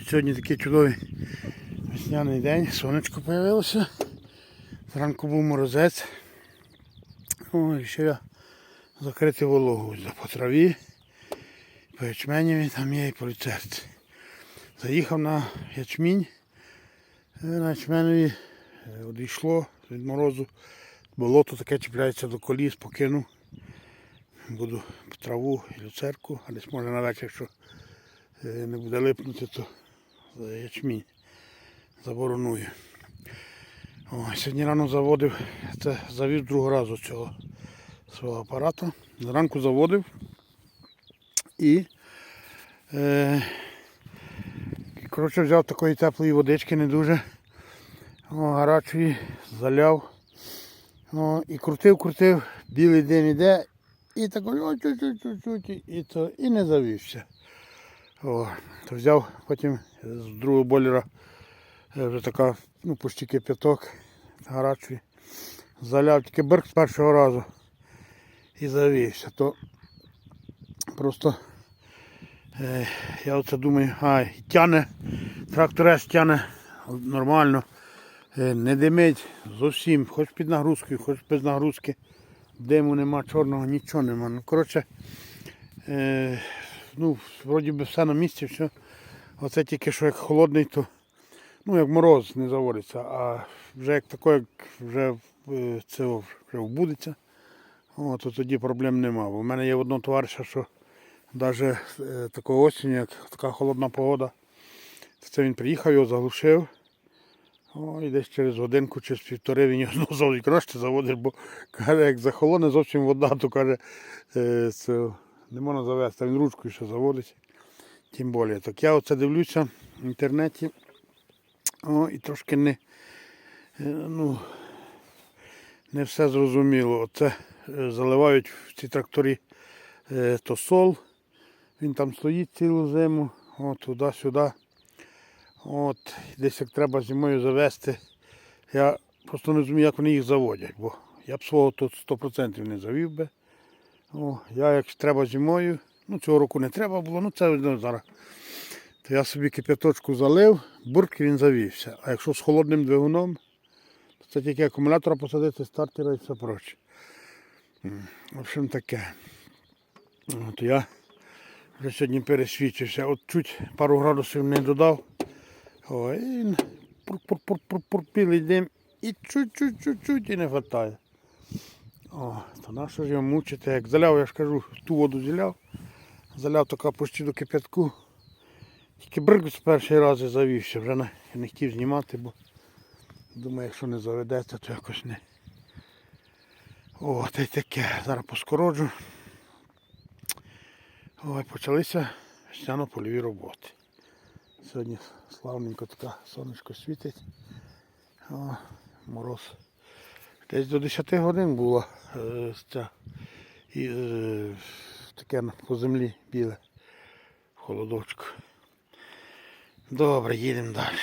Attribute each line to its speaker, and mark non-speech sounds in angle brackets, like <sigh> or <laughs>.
Speaker 1: Сьогодні такий чудовий весняний день, сонечко з'явилося. Зранку був морозець. О, і ще я закрити вологу по траві, по ячменєві, там є і по люцерці. Заїхав на ячмінь. Е, На ячменеві е, одійшло від морозу. Болото таке чіпляється до коліс, покинув. Буду по траву і люцерку, а десь може на якщо е, не буде липнути, то за ячмінь забороную. О, сьогодні рано заводив, це завів другого разу цього свого апарату. Зранку заводив і е, коротше, взяв такої теплої водички, не дуже о, гарячої, заляв. О, і крутив, крутив, білий дим іде, і такий о, чуть-чуть, і, то, і не завівся. То взяв потім з другого бойлера е, вже така, ну, почти кипяток гарячий. Заляв тільки берг з першого разу і завівся. То просто е, я оце думаю, а, тяне, тракторець тяне нормально, е, не димить зовсім, хоч під нагрузкою, хоч без нагрузки. Диму нема, чорного, нічого нема. Ну, коротше, е, ну, вроді би все на місці, все. Оце тільки що як холодний, то ну, як мороз не заводиться, а вже як тако, як вже е, це вже вбудеться, о, то тоді проблем нема. В мене є одного товариша, що навіть е, такої осінь, як така холодна погода, то це він приїхав, його заглушив. О, і десь через годинку, через півтори він його <laughs> знову краще заводить, бо каже, як захолоне зовсім вода, то каже, е, це не можна завести, він ручкою ще заводить. Тим більше. Так я оце дивлюся в інтернеті. О, і трошки не, е, ну, не все зрозуміло. Оце е, заливають в ці тракторі е, то сол. Він там стоїть цілу зиму, туди-сюди. От, десь як треба зимою завести. Я просто не розумію, як вони їх заводять, бо я б свого тут 100% не завів би. О, я як треба зимою, ну цього року не треба було, ну це ну, зараз. То я собі кип'яточку залив, бурк він завівся. А якщо з холодним двигуном, то це тільки акумулятора посадити, стартера і все проче. В общем таке. От я вже сьогодні пересвідчився. От чуть пару градусів не додав. Ой, він пур-пур-пур-пур білий дим і чуть-чуть-чуть і не вистачає. О, то на що ж його мучити? Як заляв, я ж кажу, ту воду зіляв. Заляв така почти до кипятку. Тільки брик з перший раз завівся, вже не, не хотів знімати, бо думаю, якщо не заведеться, то якось не. О, та й таке. Зараз поскороджу. Ой, почалися весняно-польові роботи. Сьогодні славненько така сонечко світить. О, мороз. Десь до 10 годин було е, ця, і, е, таке по землі біле холодочку. Добре, їдемо далі.